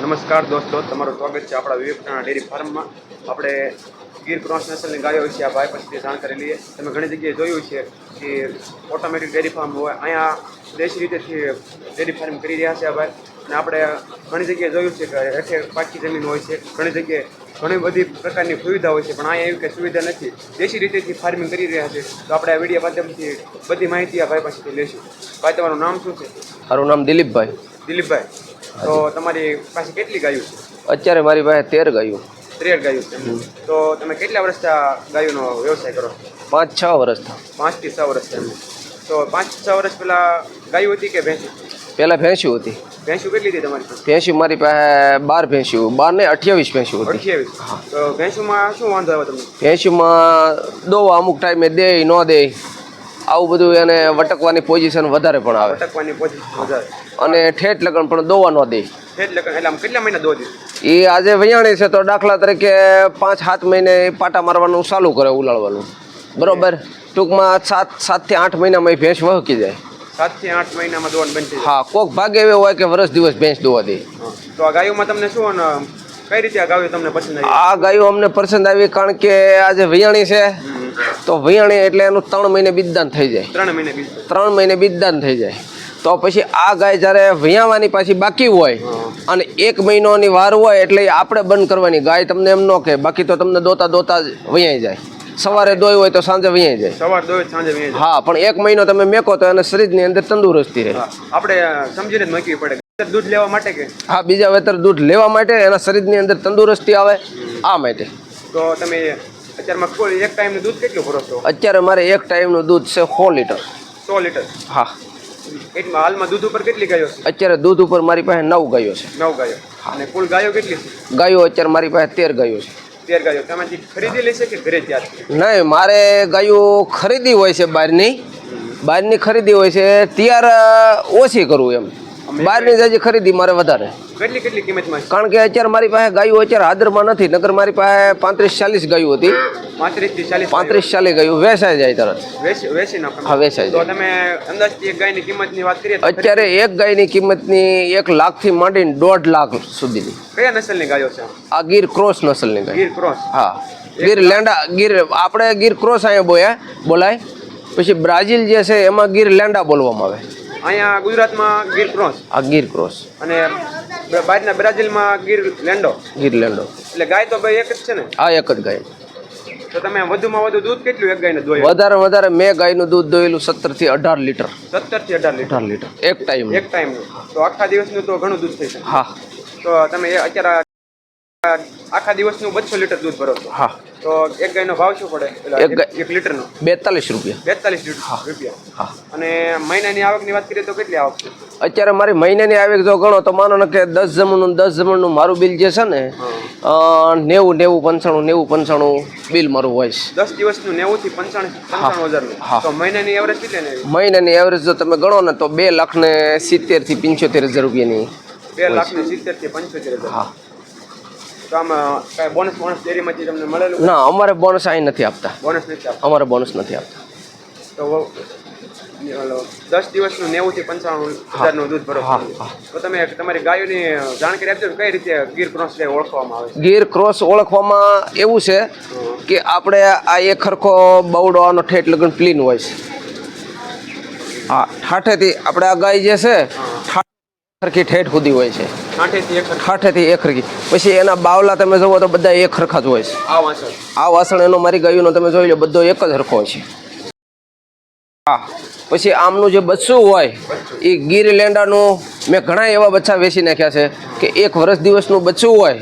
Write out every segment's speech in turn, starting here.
નમસ્કાર દોસ્તો તમારું સ્વાગત છે આપણા વિવેકના ડેરી ફાર્મમાં. આપણે ગીર ક્રોસ નસલની ગાયો વિશે આ ભાઈ પાસેથી જાણકારી લઈએ. તમે ઘણી જગ્યાએ જોયું છે કે ઓટોમેટિક ડેરી ફાર્મ હોય અહીંયા દેશી રીતેથી ડેરી ફાર્મ કરી રહ્યા છે આ ભાઈ. અને આપણે ઘણી જગ્યાએ જોયું છે કે હેઠે પાકી જમીન હોય છે ઘણી જગ્યાએ ઘણી બધી પ્રકારની સુવિધા હોય છે પણ અહીંયા એવી કંઈ સુવિધા નથી. દેશી રીતેથી ફાર્મિંગ કરી રહ્યા છે. તો આપણે આ વીડિયો માધ્યમથી બધી માહિતી આ ભાઈ પાસેથી લઈશું. ભાઈ તમારું નામ શું છે? મારું નામ દિલીપભાઈ. દિલીપભાઈ. તો તમારી પાસે કેટલી ગાયું છે? અત્યારે મારી પાસે તેર ગાયું. ત્રેર ગાયું છે. તો તમે કેટલા વર્ષથી આ ગાયોનો વ્યવસાય કરો છો? પાંચ છ વર્ષ થયા. પાંચથી છ વર્ષ એમ. તો પાંચ છ વર્ષ પહેલા ગાયું હતી કે ભેંસી પહેલાં ભેંસું હતી. ભેંસું કેટલી હતી તમારી પાસે? ભેંસ્યું મારી પાસે બાર ભેંસું બાર ને અઠ્યાવીસ ભેંસું હતી. અઠ્યાવીસ. તો ભેંસુમાં શું વાંધો આવે તમને? ભેંસુમાં દોવા અમુક ટાઈમે દે ન દે. આવું બધું એને વટકવાની પોઝિશન વધારે પણ આવે. વટકવાની પોઝિશન વધારે. અને ઠેઠ લગન પણ દોવા ન દે લગન એટલે આમ કેટલા મહિના દોધી એ આજે વૈયાણી છે તો દાખલા તરીકે પાંચ સાત મહિને પાટા મારવાનું ચાલુ કરે ઉલાળવાનું. બરોબર? ટૂંકમાં સાત સાતથી આઠ મહિનામાં એ ભેંસ વહકી જાય. સાતથી આઠ મહિનામાં દોવાનું બનતી હા કોક ભાગે એવો હોય કે વર્ષ દિવસ ભેંસ દોવા દે. તો આ ગાયોમાં તમને શું કઈ રીતે આ ગાયો તમને પસંદ આવી? આ ગાયો અમને પસંદ આવી કારણ કે આજે વૈયાણી છે. તો વિયાણી એટલે એનું ત્રણ મહિને બીજદાન થઈ જાય. ત્રણ મહિને ત્રણ મહિને બીજદાન થઈ જાય. તો પછી આ ગાય જ્યારે વિયાવાની પાછી બાકી હોય અને એક મહિનોની વાર હોય એટલે આપણે બંધ કરવાની. ગાય તમને એમ ન કહે બાકી તો તમને દોતા દોતા જ વિયાઈ જાય. સવારે દોઈ હોય તો સાંજે વિયાઈ જાય. સવારે દોય સાંજે વીએ જાય. હા પણ એક મહિનો તમે મેકો તો એને શરીરની અંદર તંદુરસ્તી રહે. આપણે સમજીને મૂકવી પડે. દૂધ લેવા માટે કે? હા બીજા વેતર દૂધ લેવા માટે એના શરીરની અંદર તંદુરસ્તી આવે આ માટે. તો તમે અત્યારમાં કુલ એક ટાઈમનું દૂધ કેટલું ભરો છો? અત્યારે મારે એક ટાઈમનું દૂધ છે સો લીટર. સો લીટર? હા. એટલમાં હાલમાં દૂધ ઉપર કેટલી ગાયો છે? અત્યારે દૂધ ઉપર મારી પાસે નવ ગાયો છે. નવ ગાયો. અને કુલ ગાયો કેટલી છે? ગાયો અત્યારે મારી પાસે તેર ગાયો છે. તેર ગાયો. તમે ખરીદી લેશે કે ઘરે ત્યાર નહીં મારે ગાયો ખરીદી હોય છે બહારની. બહારની ખરીદી હોય છે. ત્યાર ઓછી કરું એમ. બહારની જ હજી ખરીદી મારે વધારે. કેટલી કેટલી કિંમતમાં કારણ કે અત્યારે મારી પાસે ગાયો અત્યારે હાદરમાં નથી નગર મારી પાસે પાંત્રીસ ચાલીસ ગાયો હતી. પાંત્રીસથી ચાલીસ ગાયો વેચાઈ જાય તરત. વેચી વેચી નાખો હા વેચાઈ જાય. તમે અંદાજથી એક ગાયની કિંમતની વાત કરીએ અત્યારે એક ગાયની કિંમતની એક લાખથી માંડીને દોઢ લાખ સુધીની. કયા નસલની ગાયો છે? આ ગીર ક્રોસ નસલની ગાય. ગીર ક્રોસ? હા. ગીર લેન્ડા ગીર આપણે ગીર ક્રોસ અહીંયા બોયા બોલાય. પછી બ્રાઝિલ જે છે એમાં ગીર લેન્ડા બોલવામાં આવે. અહીંયા ગુજરાતમાં ગીર ક્રોસ. આ ગીર ક્રોસ. અને બહારના બ્રાઝિલમાં ગીર લેન્ડો ગીર લેન્ડો એટલે ગાય તો ભાઈ એક જ છે ને? આ એક જ ગાય. તો તમે વધુમાં વધુ દૂધ કેટલું એક ગાયને દોયું વધારે વધારે મેં ગાયનું દૂધ દોયેલું સત્તરથી અઢાર લીટર. સત્તરથી અઢાર લીટર. લીટર. એક ટાઈમ એક ટાઈમનું. તો આખા દિવસનું તો ઘણું દૂધ થઈ શકે. હા. તો તમે અત્યારે આખા દિવસનું બસો લીટર દૂધ ભરો છો હા. તો એક ગાયનો ભાવ શું પડે? એક એક- લીટરનો. બેતાલીસ રૂપિયા. બેતાલીસ રૂપિયા. હા. અને મહિનાની આવકની વાત કરીએ તો કેટલી આવક છે? અત્યારે મારી મહિનાની આવક જો ગણો તો માનો ને કે દસ જમણનું દસ જમણનું મારું બિલ જે છે ને નેવું નેવું પંચાણું નેવું પંચાણું બિલ મારું હોય છે. દસ દિવસનું નેવું થી પંચાણું પંચાણું હજારનું. તો મહિનાની એવરેજ કેટલી ને મહિનાની એવરેજ જો તમે ગણો ને તો બે લાખ ને સિત્તેરથી પંચોતેર હજાર રૂપિયાની બે લાખ ને સિત્તેરથી પંચોતેર હજાર. હા. તો આમાં કાંઈ બોનસ બોનસ ડેરીમાંથી તમને મળેલું? ના અમારે બોનસ અહીં નથી આપતા. બોનસ નથી આપતું? અમારે બોનસ નથી આપતા. તો દસ દિવસનું નેવું થી પંચાણું હજારનું દૂધ ભરો. તો તમે તમારી ગાયોની જાણકારી આપજો કઈ રીતે ગીર ક્રોસ ઓળખવામાં આવે ગીર ક્રોસ ઓળખવામાં એવું છે કે આપણે આ એક ખરખો બવડો આનો ઠેઠ લગ્ન ક્લીન હોય છે. હા ઠાઠેથી આપણે આ ગાય જે છે ખરખી ઠેઠ સુધી હોય છે. ઠાઠેથી એક ખરખી? પછી એના બાવલા તમે જુઓ તો બધા એક ખરખા જ હોય છે. આ વાસણ. એનો મારી ગયુંનો તમે જોઈ લો બધો એક જ હરખો છે. હા. પછી આમનું જે બચ્ચું હોય એ ગીર લેંડાનું મેં ઘણા એવા બચ્ચા વેચી નાખ્યા છે કે એક વર્ષ દિવસનું બચ્ચું હોય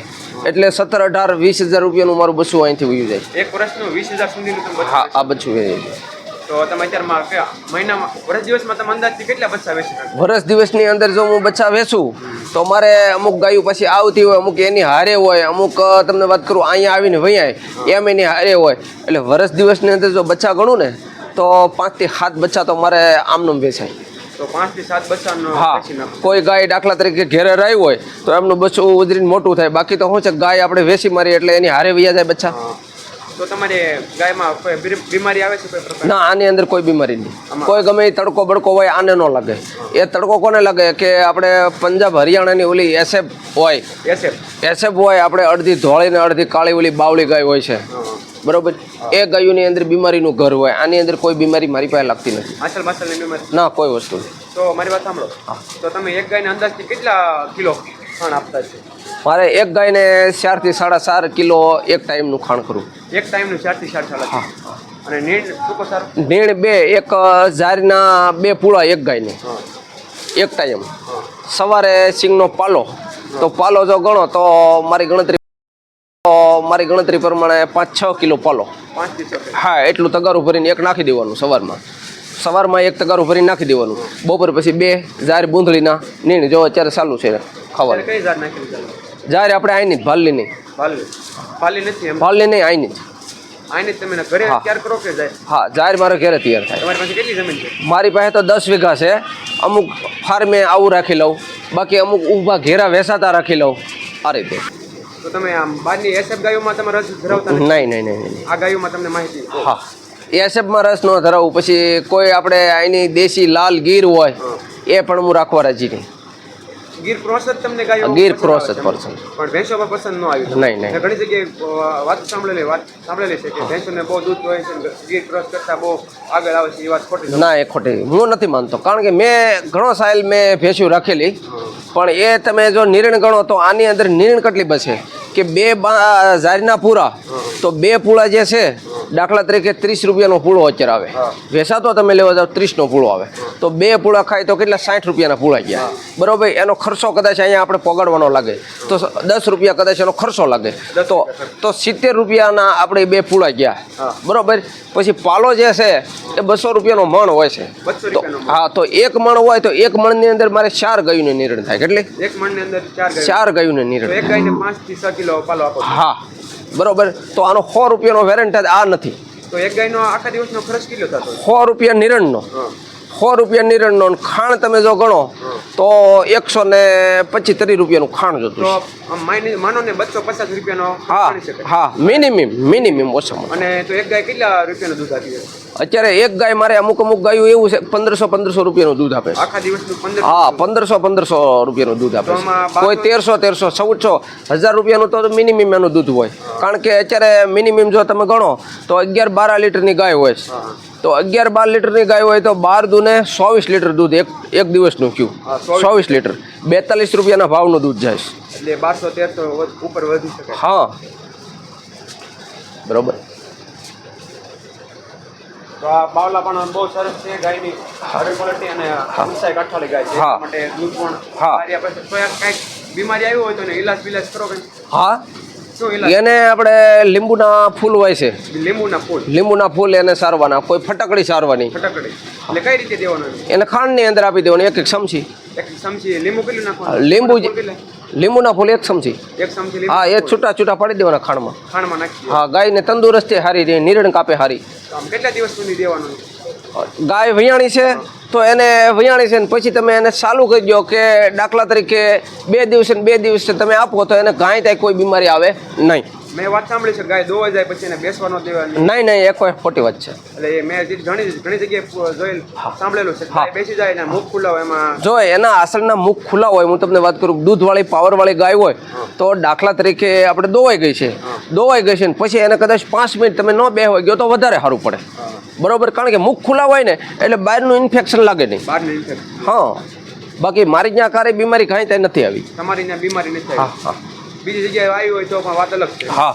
એટલે સત્તર અઢાર વીસ હજાર રૂપિયાનું મારું બચ્ચું અહીંથી ઉયું જાય. એક વર્ષનું વીસ હજાર સુધીનું હા આ બચ્ચું વેચી જાય તો તમે અત્યારમાં મહિનામાં વર્ષ દિવસમાં તમે અંદાજથી કેટલા બચ્ચા વેચી નાખો? વર્ષ દિવસની અંદર જો હું બચ્ચા વેચું તો મારે અમુક ગાયું પછી આવતી હોય અમુક એની હારે હોય અમુક તમને વાત કરું અહીંયા આવીને વૈયાય એમ એની હારે હોય. એટલે વર્ષ દિવસની અંદર જો બચ્ચા ગણું ને તો પાંચથી સાત બચ્ચા તો મારે આમનું વેચાય. તો પાંચથી સાત બચ્ચાનો હા કોઈ ગાય દાખલા તરીકે ઘેરે રહી હોય તો એમનું બચ્ચું ઉધરીને મોટું થાય. બાકી તો શું છે ગાય આપણે વેસી મારી એટલે એની હારે વૈયા જાય બચ્ચા. તો તમારે ગાયમાં બીમારી આવે છે કોઈ ના આની અંદર કોઈ બીમારી નહીં? કોઈ ગમે એ તડકો બડકો હોય આને ન લાગે. એ તડકો કોને લાગે? કે આપણે પંજાબ હરિયાણાની ઓલી એસએફ હોય. એસએફ એસએફ હોય આપણે અડધી ધોળી ને અડધી કાળી ઓલી બાવળી ગાય હોય છે. બરોબર? એ ગાયોની અંદર બીમારીનું ઘર હોય. આની અંદર કોઈ બીમારી મારી પાસે લાગતી નથી. ના કોઈ વસ્તુ તો મારી વાત સાંભળો. તો તમે એક ગાયને અંદાજથી કેટલા કિલો ખાણ આપતા છો? મારે એક ગાયને ચારથી સાડા ચાર કિલો એક ટાઈમનું ખાણ કરું એક ટાઈમનું ચારથી સાડા સાડા અને નીણ ટૂંકો સારો? નીણ બે એક ઝારીના બે પૂળા એક ગાયને. એક ટાઈમ. સવારે સિંગનો પાલો. તો પાલો જો ગણો તો મારી ગણતરી તો મારી ગણતરી પ્રમાણે પાંચ છ કિલો પાલો. હા એટલું તગારું ભરીને એક નાખી દેવાનું સવારમાં. સવારમાં એક તગારું ભરીને નાખી દેવાનું. બપોર પછી બે ઝાર બૂંધળીના નીણ જો અત્યારે ચાલુ છે ખાવાનું. જાર આપણે આઈની ભાલની નહીં. ભાલી ભાલી નથી ભાલની નહીં આઈની જ. આને તમે ઘરે હા. તૈયાર કરો કે જાય? હા જાર મારે ઘરે તૈયાર થાય. તમારી પાસે કેટલી જમીન છે? મારી પાસે તો દસ વીઘા છે. અમુક ફાર્મે આવું રાખી લઉં. બાકી અમુક ઊભા ઘેરા વેસાતા રાખી લઉં. આ રીતે તો તમે આમ બહારની એસએફ ગાયોમાં તમે રસ ધરાવતા નહીં નહીં નહીં આ ગાયોમાં તમને માહિતી. હા. એસએફમાં રસ ન ધરાવું. પછી કોઈ આપણે અહીંની દેશી લાલ ગીર હોય એ પણ હું રાખવા રાજી નહીં. ગીર ક્રોસ જ તમને ગાયો ગીર ક્રોસ જ. પસંદ. પણ ભેંસો પર પસંદ ન આવી નહીં, નહીં. ઘણી જગ્યાએ વાત સાંભળેલી વાત સાંભળેલી છે કે ભેંસોને બહુ દૂધ હોય છે ગીર ક્રોસ કરતા બહુ આગળ આવે છે એ વાત ખોટી ના એ ખોટી. હું નથી માનતો. કારણ કે મેં ઘણો સાયલ મેં ભેંસ્યું રાખેલી. પણ એ તમે જો નિર્ણ ગણો તો આની અંદર નિર્ણ કેટલી બસે? કે બે બા- ઝારીના પૂરા. તો બે પૂળા જે છે દાખલા તરીકે ત્રીસ રૂપિયાનો પૂળો અત્યારે આવે. વેસાતો તમે લેવા જાઓ ત્રીસનો પૂળો આવે. તો બે પૂળા ખાય તો કેટલા? સાઠ રૂપિયાના પૂળા ગયા. બરોબર એનો ખર્ચો કદાચ અહીંયા આપણે પગાડવાનો લાગે. તો દસ રૂપિયા કદાચ એનો ખર્ચો લાગે. તો તો સિત્તેર રૂપિયાના આપણે બે પૂળા ગયા. બરાબર? પછી પાલો જે છે એ બસો રૂપિયાનો મણ હોય છે. તો હા તો એક મણ હોય તો એક મણની અંદર મારે ચાર ગાયુંને નિર્ણય થાય. કેટલી? એક મણની અંદર ચાર ગાયો. નિરણ ગાયુંને છો. હા. બરોબર? તો આનો સો રૂપિયાનો વેરંટ આ નથી. તો એક ગાયનો આખા દિવસનો ખર્ચ કેટલો થતો? સો રૂપિયા નિરણનો. સો રૂપિયા નિરણનો ખાણ તમે જો ગણો તો એકસો ને પચીસ ત્રીસ રૂપિયાનું ખાણ જોતું માની ને બસો પચાસ રૂપિયાનો હા હા મિનિમમ મિનિમમ ઓછામાં અને તો એક ગાય કેટલા રૂપિયાનું દૂધ આપી અત્યારે એક ગાય મારે અમુક અમુક ગાયું એવું છે પંદરસો પંદરસો રૂપિયાનું દૂધ આપે આખા દિવસનું હા પંદરસો પંદરસો રૂપિયાનું દૂધ આપે કોઈ તેરસો તેરસો ચૌદસો હજાર રૂપિયાનું તો મિનિમમ એનું દૂધ હોય. કારણ કે અત્યારે મિનિમમ જો તમે ગણો તો અગિયાર બાર લીટરની ગાય હોય છે. તો અગિયાર બાર લીટરની ગાય હોય તો બાર દૂને ચોવીસ લીટર દૂધ એક એક દિવસનું ક્યુ? હા, 24 ચોવીસ લીટર. બેતાલીસ રૂપિયાના ભાવનું દૂધ જાય એટલે બારસો તેરસો ઉપર વધી શકે. હા. બરોબર. તો આ બાવલા પણ બહુ સરસ છે ગાયની. સારી ક્વોલિટી અને ઊંચાઈ કાઠાળી ગાય છે. હા. માટે દૂધ પણ હા. બીમારી આવી હોય તો ઈલાજ બિલાજ કરો હા. એને આપણે લીંબુના ફૂલ હોય છે. લીંબુના ફૂલ. લીંબુના ફૂલ એને સારવાના કોઈ ફટકડી સારવાની. ફટકડી. એટલે કઈ રીતે દેવાનું એને? ખાંડની અંદર આપી દેવાની એક એક ચમચી. એક ચમચી લીંબુ કેટલું નાખવાનું? લીંબુ લીંબુના ફૂલ એક ચમચી. એક ચમચી હા એ છૂટા છૂટા પાડી દેવાના ખાંડમાં. ખાંડમાં નાખી હા ગાયને તંદુરસ્તી હારી રહે નિરણ કાપે હારી. કેટલા દિવસ સુધી દેવાનું? ગાય વિયાણી છે તો એને વિયાણી છે ને પછી તમે એને ચાલુ કરી દો કે દાખલા તરીકે બે દિવસે બે દિવસે તમે આપો તો એને ગાય ત્યાં કોઈ બીમારી આવે નહીં. મેં વાત સાંભળી છે ગાય દોવા જાય પછી એને બેસવા ન દેવાની. નહીં નહીં એ કોઈ ખોટી વાત છે. એટલે મેં ઘણી ઘણી જગ્યાએ જોયેલ સાંભળેલું છે. ગાય બેસી જાય ને મુખ ખુલ્લા હોય એમાં. જો એના આસળના મુખ ખુલ્લા હોય હું તમને વાત કરું દૂધવાળી પાવરવાળી ગાય હોય તો દાખલા તરીકે આપણે દોવાઈ ગઈ છે. દોવાઈ ગઈ છે ને પછી એને કદાચ પાંચ મિનિટ તમે ન બેહવા ગયો તો વધારે સારું પડે. બરોબર? કારણ કે મુખ ખુલ્લા હોય ને એટલે બહારનું ઇન્ફેક્શન લાગે નહીં. બહારનું ઇન્ફેક્શન હા. બાકી મારી ત્યાં કારે બીમારી કાંઈ ત્યાં નથી આવી. તમારી ત્યાં બીમારી નથી હા હા. બીજી જગ્યાએ આવી હોય તો વાત અલગ છે. હા.